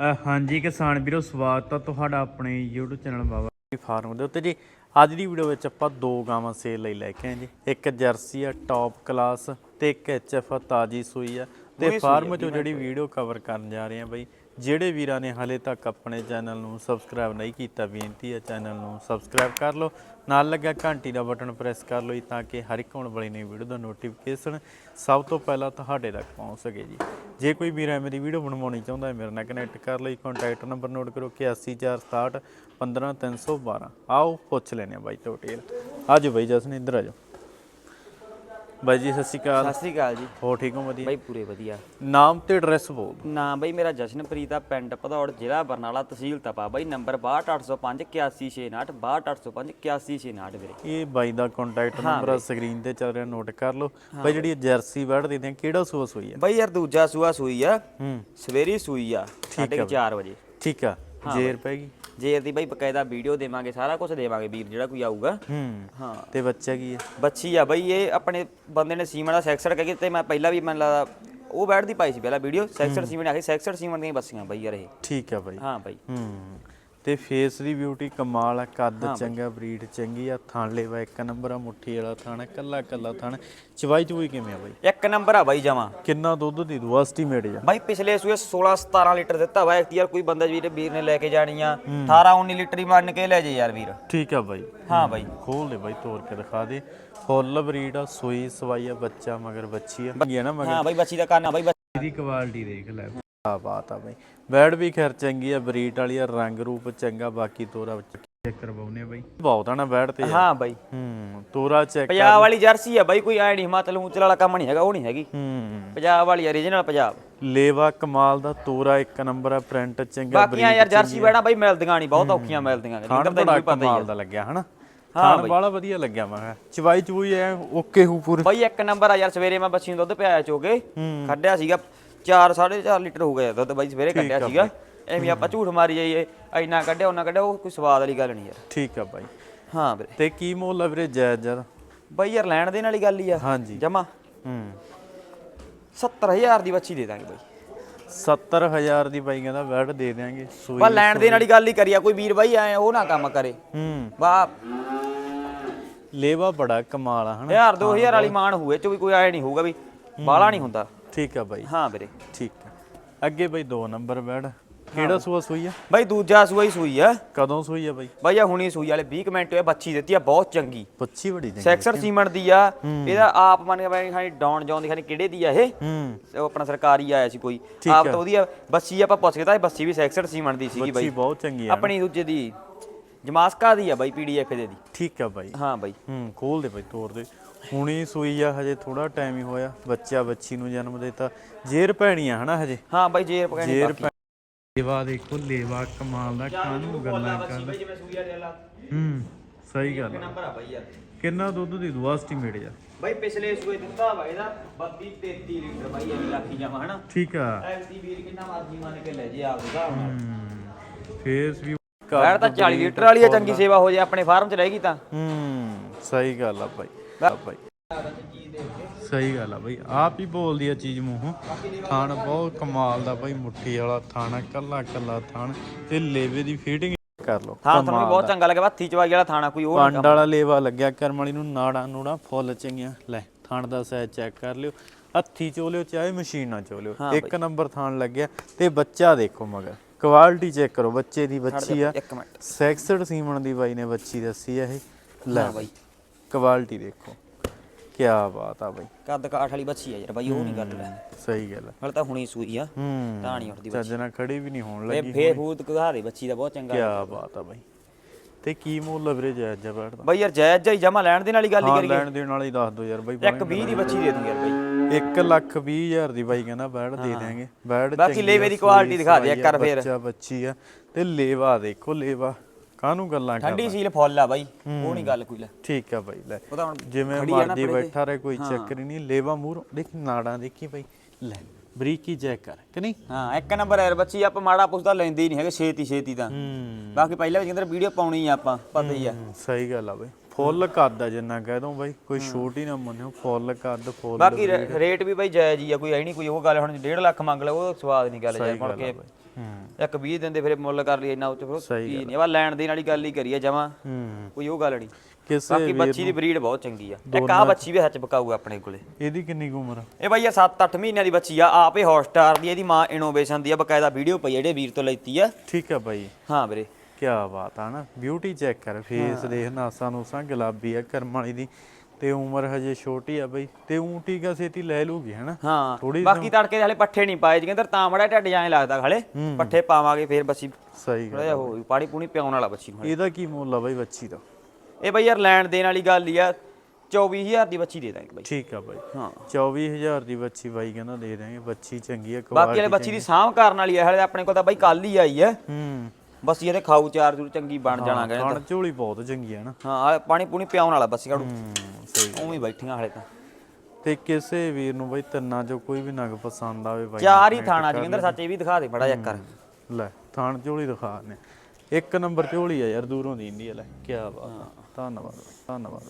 ਹਾਂਜੀ ਕਿਸਾਨ ਵੀਰੋ ਸਵਾਗਤ ਆ ਤੁਹਾਡਾ ਆਪਣੇ YouTube ਚੈਨਲ ਬਾਬਾ ਫਾਰਮ ਦੇ ਉੱਤੇ ਜੀ। ਅੱਜ ਦੀ ਵੀਡੀਓ ਵਿੱਚ ਆਪਾਂ ਦੋ ਗਾਵਾਂ ਸੇਲ ਲਈ ਲੈ ਕੇ ਆਏ ਜੀ। ਇੱਕ ਜਰਸੀ ਆ ਟੌਪ ਕਲਾਸ ਤੇ ਇੱਕ ਐਚਐਫ ਤਾਜੀ ਸੂਈ ਆ। ਤੇ ਫਾਰਮ ਚੋਂ ਜਿਹੜੀ ਵੀਡੀਓ ਕਵਰ ਕਰਨ ਜਾ ਰਹੇ ਆ ਬਈ। ਜਿਹੜੇ ਵੀਰਾਂ ਨੇ ਹਾਲੇ ਤੱਕ ਆਪਣੇ ਚੈਨਲ ਨੂੰ ਸਬਸਕ੍ਰਾਈਬ ਨਹੀਂ ਕੀਤਾ, ਬੇਨਤੀ ਹੈ ਚੈਨਲ ਨੂੰ ਸਬਸਕ੍ਰਾਈਬ ਕਰ ਲਓ। ਨਾਲ ਲੱਗਾ ਘੰਟੀ ਦਾ ਬਟਨ ਪ੍ਰੈਸ ਕਰ ਲਓ ਤਾਂ ਕਿ ਹਰ ਇੱਕ ਆਉਣ ਵਾਲੀ ਨਵੀਂ ਵੀਡੀਓ ਦਾ ਨੋਟੀਫਿਕੇਸ਼ਨ ਸਭ ਤੋਂ ਪਹਿਲਾਂ ਤੁਹਾਡੇ ਤੱਕ ਪਹੁੰਚ ਸਕੇ ਜੀ। ਜੇ ਕੋਈ ਵੀਰ ਐਵੇਂ ਦੀ ਵੀਡੀਓ ਬਣਵਾਉਣੀ ਚਾਹੁੰਦਾ ਹੈ, ਮੇਰੇ ਨਾਲ ਕਨੈਕਟ ਕਰ ਲਈ ਕੰਟੈਕਟ ਨੰਬਰ ਨੋਟ ਕਰੋ 8146 15312 ਆਓ, ਪੁੱਛ ਲੈਨੇ ਆ ਬਾਈ ਟੋਟੇਲ ਆਜੋ ਬਾਈ, ਜਸਨ, ਇੱਧਰ ਆਜੋ ਬਾਈ ਜੀ ਸਤਿ ਸ਼੍ਰੀ ਅਕਾਲ। ਸਤਿ ਸ੍ਰੀ ਅਕਾਲ ਜੀ। ਹੋ ਠੀਕ ਹੋ? ਵਧੀਆ। ਬਾਈ ਪੂਰੇ ਵਧੀਆ। ਨਾਮ ਤੇ ਐਡਰੈਸ ਬੋਲ। ਨਾਮ ਬਾਈ ਮੇਰਾ ਜਸ਼ਨਪ੍ਰੀਤ ਆ ਪਿੰਡ ਭਦੌੜ ਜ਼ਿਲ੍ਹਾ ਬਰਨਾਲਾ ਤਹਿਸੀਲ ਤਪਾ। ਬਾਈ ਨੰਬਰ 62805 8169 62805 8169 ਵੀਰੇ। ਇਹ ਬਾਈ ਦਾ ਕੰਟੈਕਟ ਨੰਬਰ ਸਕਰੀਨ ਤੇ ਚੱਲ ਰਿਹਾ ਨੋਟ ਕਰ ਲਓ। ਬਾਈ ਜਿਹੜੀ ਜਰਸੀ ਵੜ ਦੇ ਦਿਆਂ ਕਿਹੜਾ ਸੂਸ ਹੋਈ ਹੈ ਬਾਈ ਯਾਰ ਦੂਜਾ ਸੂਆ ਸੂਈ ਆ। ਹੂੰ। ਸਵੇਰੀ ਸੂਈ ਆ ਸਾਢੇ 4 ਵਜੇ। ਠੀਕ ਆ। ਜੇਰ ਪੈ ਗਈ। ਜੇ ਦੀ ਬਾਈ ਬਕਾਇਦਾ ਵੀਡੀਓ ਦੇਵਾਂਗੇ ਸਾਰਾ ਕੁਝ ਦੇਵਾਂਗੇ ਵੀਰ ਜਿਹੜਾ ਕੋਈ ਆਊਗਾ। ਹੂੰ ਹਾਂ। ਤੇ ਬੱਚਾ ਕੀ ਹੈ? ਬੱਚੀ ਆ ਬਾਈ ਇਹ ਆਪਣੇ ਬੰਦੇ ਨੇ ਸੀਮਨ ਦਾ ਸੈਕਸਰ ਕਹਿ ਕੇ ਤੇ ਮੈਂ ਪਹਿਲਾਂ ਵੀ ਮੈਨੂੰ ਲੱਗਦਾ ਉਹ ਬੈਠ ਦੀ ਪਾਈ ਸੀ ਪਹਿਲਾਂ ਵੀਡੀਓ ਸੈਕਸਰ ਸੀਮਨ ਆਖੀ ਸੈਕਸਰ ਸੀਮਨ ਦੀਆਂ ਬੱਸੀਆਂ ਬਾਈ ਯਾਰ ਇਹ। ਠੀਕ ਆ ਬਾਈ। ਹਾਂ ਬਾਈ। ਹੂੰ। ਤੇ ਫੇਸ ਦੀ ਬਿਊਟੀ ਕਮਾਲ ਆ ਕੱਦ ਚੰਗਾ ਬਰੀਡ ਚੰਗੀ ਆ ਥਣ ਲੈਵਾ ਇੱਕ ਨੰਬਰ ਆ ਮੁੱਠੀ ਵਾਲਾ ਥਣ ਕੱਲਾ ਕੱਲਾ ਥਣ ਚਵਾਈ ਚੂਈ ਕਿਵੇਂ ਆ ਬਾਈ? ਇੱਕ ਨੰਬਰ ਆ ਬਾਈ ਜਮਾ। ਕਿੰਨਾ ਦੁੱਧ ਦੀ ਦੂ ਐਸਟੀਮੇਟ ਜਾ ਬਾਈ ਪਿਛਲੇ ਸੂਏ 16 17 ਲੀਟਰ ਦਿੱਤਾ ਵਾ ਯਾਰ ਕੋਈ ਬੰਦਾ ਵੀਰ ਵੀਰ ਨੇ ਲੈ ਕੇ ਜਾਣੀ ਆ। 18 19 ਲੀਟਰ ਹੀ ਮੰਨ ਕੇ ਲੈ ਜੇ ਯਾਰ ਵੀਰ। ਠੀਕ ਆ ਬਾਈ। ਹਾਂ ਬਾਈ। ਖੋਲ ਦੇ ਬਾਈ ਤੋੜ ਕੇ ਦਿਖਾ ਦੇ। ਫੁੱਲ ਬਰੀਡ ਆ ਸੂਈ ਸਵਾਈ ਆ ਬੱਚਾ ਮਗਰ ਬੱਚੀ ਆ। ਗਿਆ ਨਾ ਮਗਰ। ਹਾਂ ਬਾਈ ਬੱਚੀ ਦਾ ਕੰਨ ਬਾਈ ਬੱਚੀ ਇਹਦੀ ਕੁਆਲਿਟੀ ਦੇਖ ਲੈ। ਆ ਬਾਤ ਆ ਬਈ। ਬੈਡ ਵੀ ਖੈਰ ਚੰਗੀ ਆ ਬਰੀਡ ਵਾਲੀ ਆ ਰੰਗ ਰੂਪ ਚੰਗਾ ਬਾਕੀ ਤੋਰਾ ਚੈੱਕ ਕਰਵਾਉਨੇ ਬਈ। ਬਹੁਤ ਆ ਨਾ ਬੈਡ ਤੇ। ਹਾਂ ਬਾਈ। ਹੂੰ ਤੋਰਾ ਚੈੱਕ ਪੰਜਾਬ ਵਾਲੀ ਜਰਸੀ ਆ ਬਾਈ ਕੋਈ ਐ ਨਹੀਂ ਹਿਮਾਚਲ ਊਚਲ ਵਾਲਾ ਕੰਮ ਨਹੀਂ ਹੈਗਾ ਉਹ ਨਹੀਂ ਹੈਗੀ। ਹੂੰ। ਪੰਜਾਬ ਵਾਲੀ ਓਰੀਜਨਲ ਪੰਜਾਬ। ਲੇਵਾ ਕਮਾਲ ਦਾ ਤੋਰਾ ਇੱਕ ਨੰਬਰ ਆ ਪ੍ਰਿੰਟ ਚੰਗਾ ਬਾਕੀਆਂ ਯਾਰ ਜਰਸੀ ਬੈਣਾ ਬਾਈ ਮਿਲਦੀਆਂ ਨਹੀਂ ਬਹੁਤ ਔਖੀਆਂ ਮਿਲਦੀਆਂ ਤਾਂ ਬੜਾ ਵੀ ਪਤਾ ਹੀ ਆ। ਦਾ ਲੱਗਿਆ ਹਨਾ? ਖਾਣ ਵਾਲਾ ਵਧੀਆ ਲੱਗਿਆ ਮੈਂ। ਚਵਾਈ ਚੂਈ ਐ ਓਕੇ ਹੂ ਪੂਰੇ। ਬਾਈ ਇੱਕ ਨੰਬਰ ਆ ਯਾਰ ਸਵੇਰੇ ਮੈਂ ਬੱਚੀ ਨੂੰ ਦੁੱਧ ਪਿਆਇਆ ਚੋਗੇ ਕੱਢਿਆ ਸੀਗਾ 4 4.5 ਲੀਟਰ ਹੋ ਗਿਆ ਦੁੱਧ ਬਾਈ ਸਵੇਰੇ ਕੱਢਿਆ ਸੀਗਾ। ਐਵੇਂ ਆਪਾਂ ਝੂਠ ਮਾਰੀ ਜਾਈਏ ਇੰਨਾ ਕੱਢਿਆ ਉਹਨਾਂ ਕੱਢਿਆ ਉਹ ਕੋਈ ਸਵਾਦ ਵਾਲੀ ਗੱਲ ਨਹੀਂ ਯਾਰ। ਠੀਕ ਆ ਬਾਈ। ਹਾਂ ਵੀਰੇ। ਤੇ ਕੀ ਮੁੱਲ ਆ ਵੀਰੇ ਜਾਇਜ਼ ਜਰ ਬਾਈ ਯਾਰ ਲੈਣ ਦੇਣ ਵਾਲੀ ਗੱਲ ਹੀ ਆ। ਹਾਂਜੀ। ਜਮਾ। ਹੂੰ। 70000 ਦੀ ਬੱਚੀ ਦੇ ਦਾਂਗੇ ਬਾਈ। 70000 ਦੀ ਬਾਈ ਕਹਿੰਦਾ ਬੈਡ ਦੇ ਦਿਆਂਗੇ ਸੂਈ ਬਾ ਲੈਣ ਦੇਣ ਵਾਲੀ ਗੱਲ ਹੀ ਕਰੀਆ ਕੋਈ ਵੀਰ ਬਾਈ ਐ ਉਹ ਨਾ ਕੰਮ ਕਰੇ। ਹੂੰ। ਬਾ ਲੇਵਾ ਬੜਾ ਕਮਾਲ ਆ ਹਨਾ। 1000 2000 ਵਾਲੀ ਮਾਨ ਹੋਵੇ ਚ ਵੀ ਕੋਈ ਐ ਨਹੀਂ ਹੋਊਗਾ ਵੀ ਬਾਲਾ ਨਹੀਂ ਹੁੰਦਾ। ਠੀਕ ਆ ਬਾਈ। ਹਾਂ ਵੀਰੇ। ਠੀਕ ਆ। ਅੱਗੇ ਬਾਈ 2 ਨੰਬਰ ਬੈਡ। ਕਿਹੜਾ ਸੂਆ ਸੂਈ ਆ? ਬਾਈ ਦੂਜਾ ਸੂਆ ਹੀ ਸੂਈ ਆ। ਕਦੋਂ ਸੂਈ ਆ ਬਾਈ? ਬਾਈ ਆ ਹੁਣੀ ਸੂਈ ਵਾਲੇ 20 ਕਮੈਂਟ ਹੋਏ ਬੱਚੀ ਦਿੱਤੀ ਆ ਬਹੁਤ ਚੰਗੀ। ਪੱਚੀ ਬੜੀ ਚੰਗੀ ਸੈਕਸਰ ਸੀਮੈਂਟ ਦੀ ਆ। ਇਹਦਾ ਆਪ ਮੰਨ ਕੇ ਬਾਈ ਖਾਣੀ ਜਾਉਣ ਦੀ ਖਾਣੀ ਕਿਹੜੇ ਦੀ ਆ ਇਹ। ਹੂੰ। ਉਹ ਆਪਣਾ ਸਰਕਾਰੀ ਆਇਆ ਸੀ ਕੋਈ। ਆਪ। ਤਾਂ ਉਹਦੀ ਬੱਸੀ ਆਪਾਂ ਪੁੱਛ ਕੇ ਤਾਂ ਇਹ ਬੱਸੀ ਵੀ ਸੈਕਸਰ ਸੀਮੈਂਟ ਦੀ ਸੀਗੀ ਬੱਚੀ ਬਾਈ। ਬਹੁਤ ਚੰਗੀ ਆ ਆਪਣੀ ਦੂਜੇ ਦੀ ਜਮਾਸਕਾ ਦੀ ਆ ਬਾਈ ਪੀਡੀਐਫ ਦੇ ਦੀ। ਠੀਕ ਆ ਬਾਈ। ਹਾਂ ਬਾਈ। ਹੂੰ ਖੋਲ ਦੇ ਬਾਈ ਤੋੜ ਦੇ। ਹੁਣੀ ਸੂਈ ਆ ਹਜੇ ਥੋੜਾ ਟਾਈਮ ਹੀ ਹੋਇਆ। ਬੱਚਾ ਬੱਚੀ ਨੂੰ ਜਨਮ ਦਿੱਤਾ। ਜੇਰ ਭੈਣੀ ਆ ਹਨਾ ਹਜੇ? ਹਾਂ ਬਾਈ ਜੇਰ ਪਕਾਣੀ ਜੇਰ ਲੇਵਾ ਦੇਖੋ ਲੇਵਾ ਕਮਾਲ ਦਾ ਕਾਹਨੂੰ ਗੱਲਾਂ ਕਰ ਬਾਈ ਜਿਵੇਂ ਸੂਈ ਵਾਲੇ ਵਾਲਾ। ਹੂੰ ਸਹੀ ਗੱਲ ਆ। ਨੰਬਰ ਆ ਬਾਈ ਯਾਰ। ਕਿੰਨਾ ਦੁੱਧ ਦੀ ਦੂ ਐਸਟੀਮੇਟ ਆ? ਬਾਈ ਪਿਛਲੇ ਸੂਏ ਦਿੱਤਾ ਵਾ ਇਹਦਾ 32 33 ਲੀਟਰ ਬਾਈ ਇਹ ਲੱਖੀ ਜਾਵਾ ਹਨਾ? ਠੀਕ ਆ। ਐਲਟੀ ਵੀਰ ਕਿੰਨਾ ਮਰਜ਼ੀ ਮੰਨ ਕੇ ਲੈ ਜੇ ਆਪ ਦੇ ਹਿਸਾਬ ਨਾਲ ਹੂੰ ਫੇਸ ਵੀ ਤਾਂ 40 ਲੀਟਰ ਵਾਲੀ ਆ ਚੰਗੀ ਸੇਵਾ ਹੋ ਜੇ ਆਪਣੇ ਫਾਰਮ 'ਚ ਰਹੇਗੀ ਤਾਂ। ਹੂੰ ਸਹੀ ਗੱਲ ਆ ਬਾਈ। ਸਹੀ ਗੱਲ ਆ ਬਾਈ। ਆਪ ਹੀ ਬੋਲਦੀ ਆ ਚੀਜ਼ ਮੂੰਹੋਂ। ਥਾਣ ਬਹੁਤ ਕਮਾਲ ਦਾ ਬਾਈ ਮੁੱਠੀ ਵਾਲਾ ਥਾਣਾ ਕੱਲਾ ਕੱਲਾ ਥਾਣ। ਤੇ ਲੇਵੇ ਦੀ ਫੀਟਿੰਗ ਕਰ ਲਓ। ਥਾਂ ਤੁਹਾਨੂੰ ਬਹੁਤ ਚੰਗਾ ਲੱਗਿਆ ਹੱਥੀ ਚਵਾਈ ਵਾਲਾ ਥਾਣਾ ਕੋਈ ਹੋਰ ਪੰਡ ਵਾਲਾ ਲੇਵਾ ਲੱਗਿਆ ਕਰਮ ਵਾਲੀ ਨੂੰ ਨਾੜਾਂ ਨੂੜਾਂ ਫੁੱਲ ਚੰਗੀਆਂ। ਲੈ ਥਾਣ ਦਾ ਸਾਈਜ਼ ਚੈੱਕ ਕਰ ਲਿਓ। ਹੱਥੀ ਚੋ ਲਿਓ ਚਾਹੇ ਮਸ਼ੀਨ ਨਾਲ ਚੋ ਲਿਓ ਇੱਕ ਨੰਬਰ ਥਾਣ ਲੱਗਿਆ। ਤੇ ਬੱਚਾ ਦੇਖੋ ਮਗਰ। ਕੁਆਲਿਟੀ ਚੈੱਕ ਕਰੋ ਬੱਚੇ ਦੀ ਬੱਚੀ ਆ। ਇੱਕ ਮਿੰਟ। ਸੈਕਸਡ ਸੀਮਣ ਦੀ ਬਾਈ ਨੇ ਬੱਚੀ ਦੱਸੀ ਆ ਇਹ। ਲੈ ਬਾਈ। ਕੁਆਲਿਟੀ ਦੇਖੋ। ਕੀ ਬਾਤ ਆ ਬਾਈ। ਕੱਦ ਕਾਠ ਵਾਲੀ ਬੱਚੀ ਆ ਯਾਰ ਬਾਈ ਉਹ ਨਹੀਂ ਗੱਲ ਲੈ ਸਹੀ ਗੱਲ ਹਲ ਤਾਂ ਹੁਣੀ ਸੂਈ ਆ ਹੂੰ ਤਾਂ ਨਹੀਂ ਉੱਠਦੀ ਚੱਜ ਨਾਲ ਖੜੀ ਵੀ ਨਹੀਂ ਹੋਣ ਇਹ ਲੱਗੀ ਫੇਰ ਫੂਤ ਕਹਾ ਦੇ ਬੱਚੀ ਦਾ ਬਹੁਤ ਚੰਗਾ ਕੀ ਬਾਤ ਆ ਬਾਈ। ਤੇ ਕੀ ਮੁੱਲ ਲਵਰੇਜ ਹੈ ਜਬੜ ਦਾ? ਬਾਈ ਯਾਰ ਜਾਇਜ਼ ਜਾਈ ਜਮਾ ਲੈਣ ਦੇ ਨਾਲ ਹੀ ਗੱਲ ਹੀ ਕਰੀਏ। ਲੈਣ ਦੇਣ ਵਾਲੀ ਦੱਸ ਦਿਓ ਯਾਰ ਬਾਈ ਇੱਕ 20 ਦੀ ਬੱਚੀ ਦੇ ਦੂੰ ਯਾਰ ਬਾਈ। 1 ਲੱਖ 20 ਹਜ਼ਾਰ ਦੀ ਬਾਈ ਕਹਿੰਦਾ ਬੈੜ ਦੇ ਦਿਆਂਗੇ। ਬੈੜ ਬਾਕੀ ਲੇਵੇ ਦੀ quality ਦਿਖਾ ਦੇ ਇੱਕ ਆ, ਫੇਰ। ਬੱਚਾ ਬੱਚੀ ਆ। ਤੇ ਲੇਵਾ ਦੇਖੋ ਲੇਵਾ। ਕਾਹਨੂੰ ਗੱਲਾਂ ਕਰ ਠੰਡੀ ਸੀਲ ਫੁੱਲ ਆ ਬਾਈ ਉਹ ਨਹੀਂ ਗੱਲ ਕੋਈ ਲੈ। ਠੀਕ ਆ ਬਾਈ ਲੈ। ਹੁਣ ਜਿਵੇਂ ਖੜੀ ਆ ਨਾ ਮਰਜ਼ੀ ਪਰੇ ਤੇ। ਬੈਠਾ ਰਹੇ ਕੋਈ ਚੱਕਰ ਹੀ ਨਹੀਂ। ਲੇਵਾ ਮੂਰ ਦੇਖ ਨਾੜਾਂ ਦੇਖੀ ਬਾਈ। ਲੈ ਬਰੀਕੀ ਚੈੱਕ ਕਰ ਕਿ ਨਹੀਂ? ਹਾਂ ਇੱਕ ਨੰਬਰ ਯਾਰ ਬੱਚੀ ਆਪਾਂ ਮਾੜਾ ਪੁੱਛਦਾ ਲੈਂਦੇ ਹੀ ਨਹੀਂ ਹੈਗੇ ਛੇਤੀ ਛੇਤੀ ਤਾਂ। ਹੂੰ। ਬਾਕੀ ਪਹਿਲਾਂ ਵੀ ਜਿੰਦਰ ਵੀਡੀਓ ਪਾਉਣੀ ਆ ਆਪਾਂ ਪਤਾ ਹੀ ਆ। ਸਹੀ ਗੱਲ ਆ ਬਾਈ। ਫੁੱਲ ਕੱਦ ਆ ਜਿੰਨਾ ਕਹਿ ਦੋ ਬਾਈ ਕੋਈ ਛੋਟੀ ਨਾ ਮੰਨਿਓ ਫੁੱਲ ਕੱਦ ਫੁੱਲ ਬਾਕੀ ਰੇ- ਰੇਟ ਵੀ ਬਾਈ ਜਾਇਜ਼ ਹੀ ਆ ਕੋਈ ਐ ਨਹੀਂ ਕੋਈ ਉਹ ਗੱਲ ਹੁਣ 1.5 ਲੱਖ ਮੰਗ ਲੈ ਉਹ ਸਵਾਦ ਨਹੀਂ ਗੱਲ ਯਾਰ ਮੁੜ ਕੇ ਹੂੰ। ਇੱਕ 20 ਦਿਨ ਦੇ ਫਿਰ ਮੁੱਲ ਕਰ ਲਈ ਇੰਨਾ ਉੱਤੇ ਫਿਰ ਕੀ ਨਹੀਂ ਆ ਲੈਣ ਦੇਣ ਵਾਲੀ ਗੱਲ ਹੀ ਕਰੀਏ ਜਮਾ। ਹੂੰ। ਕੋਈ ਉਹ ਗੱਲ ਨਹੀਂ। ਕਿਸੇ ਬਾਕੀ ਬੱਚੀ ਦੀ ਬਰੀਡ ਬਹੁਤ ਚੰਗੀ ਆ। ਇੱਕ ਆ ਬੱਚੀ ਵੀ ਹੱਚ ਬਕਾਊ ਆਪਣੇ ਕੋਲੇ। ਇਹਦੀ ਕਿੰਨੀ ਕੁ ਉਮਰ ਆ? ਇਹ ਬਾਈ ਆ 7-8 ਮਹੀਨਿਆਂ ਦੀ ਬੱਚੀ ਆ ਆਪੇ ਹੌਟਸਟਾਰ ਦੀ ਇਹਦੀ ਮਾਂ ਇਨੋਵੇਸ਼ਨ ਦੀ ਆ ਬਕਾਇਦਾ ਵੀਡੀਓ ਪਈ ਆ ਜਿਹੜੇ ਵੀਰ ਤੋਂ ਲੈਤੀ ਆ। ਠੀਕ ਆ ਬਾਈ। ਹਾਂ ਵੀਰੇ। ਕੀ ਬਾਤ ਆ ਨਾ ਬਿਊਟੀ ਚੈੱਕ ਕਰ ਫੇਸ ਦੇਖ ਨਾਸਾਂ ਨੂਸਾਂ ਗੁਲਾਬੀ ਆ ਕਰਮ ਵਾਲੀ ਦੀ। ਤੇ ਉਮਰ ਹਜੇ ਛੋਟੀ ਆ ਬਈ। ਤੇ ਊਂ ਟੀਕਾ ਛੇਤੀ ਲੈ ਲੂਗੀ ਹਨਾ? ਹਾਂ ਥੋੜ੍ਹੀ ਬਾਕੀ ਤੜਕੇ ਦੇ ਹਲੇ ਪੱਠੇ ਨਹੀਂ ਪਾਏ ਜਿੰਦਰ ਤਾਂ ਮੜਾ ਢੱਡ ਜਾਂ ਲੱਗਦਾ ਹਲੇ। ਪੱਠੇ ਪਾਵਾਂਗੇ ਫਿਰ ਬੱਚੀ ਸਹੀ ਗੱਲ ਥੋੜਾ ਜਿਹਾ ਹੋ ਪਾਣੀ ਪੂਣੀ ਪਿਆਉਣ ਵਾਲਾ ਬੱਚੀ ਨੂੰ ਹਲੇ। ਇਹਦਾ ਕੀ ਮੁੱਲ ਆ ਬਾਈ ਬੱਚੀ ਦਾ? ਇਹ ਬਾਈ ਯਾਰ ਲੈਣ ਦੇਣ ਵਾਲੀ ਗੱਲ ਹੀ ਆ 24000 ਦੀ ਬੱਚੀ ਦੇ ਦਾਂਗੇ ਬਾਈ। ਠੀਕ ਆ ਬਾਈ। ਹਾਂ। 24000 ਦੀ ਬੱਚੀ ਬਾਈ ਕਹਿੰਦਾ ਦੇ ਦਾਂਗੇ ਬੱਚੀ ਚੰਗੀ ਆ ਬਾਕੀ ਵਾਲੇ ਬੱਚੀ ਦੀ ਸਾਂਭ ਕਰਨ ਵਾਲੀ ਆ ਹਲੇ ਆਪਣੇ ਕੋਲ ਤਾਂ ਬਾਈ ਕੱਲ ਹੀ ਆਈ ਹੂੰ। ਬਸ ਇਹਦੇ ਖਾਊ ਚਾਰ ਜੂਰ ਚੰਗੀ ਬਣ ਜਾਣਾ ਗਾ ਖਾਣ ਝੋਲੀ ਬਹੁਤ ਚੰਗੀ ਆ ਨਾ। ਹਾਂ ਆਹ ਪਾਣੀ ਪੂਣੀ ਪਿਆਉਣ ਵਾਲਾ ਬੱਸੀ ਹੂੰ ਸਹੀ ਉਵੇਂ ਹੀ ਬੈਠੀਆਂ ਹਲੇ ਤਾਂ। ਤੇ ਕਿਸੇ ਵੀਰ ਨੂੰ ਬਾਈ ਤਿੰਨਾਂ ਚੋਂ ਕੋਈ ਵੀ ਨਗ ਪਸੰਦ ਆਵੇ ਬਾਈ ਚਾਰ ਹੀ ਥਾਣਾ ਜਿੰਦਰ ਸੱਚ ਵੀ ਦਿਖਾ ਦੇ ਬੜਾ ਜਿਹਾ ਕਰ ਲੈ ਥਾਣ ਝੋਲੀ ਦਿਖਾ ਨੇ ਇੱਕ ਨੰਬਰ ਝੋਲੀ ਆ ਯਾਰ ਦੂਰੋਂ ਦੀ ਇੰਦੀ ਆ ਲੈ ਕੀ ਬਾਤ ਧੰਨਵਾਦ ਧੰਨਵਾਦ।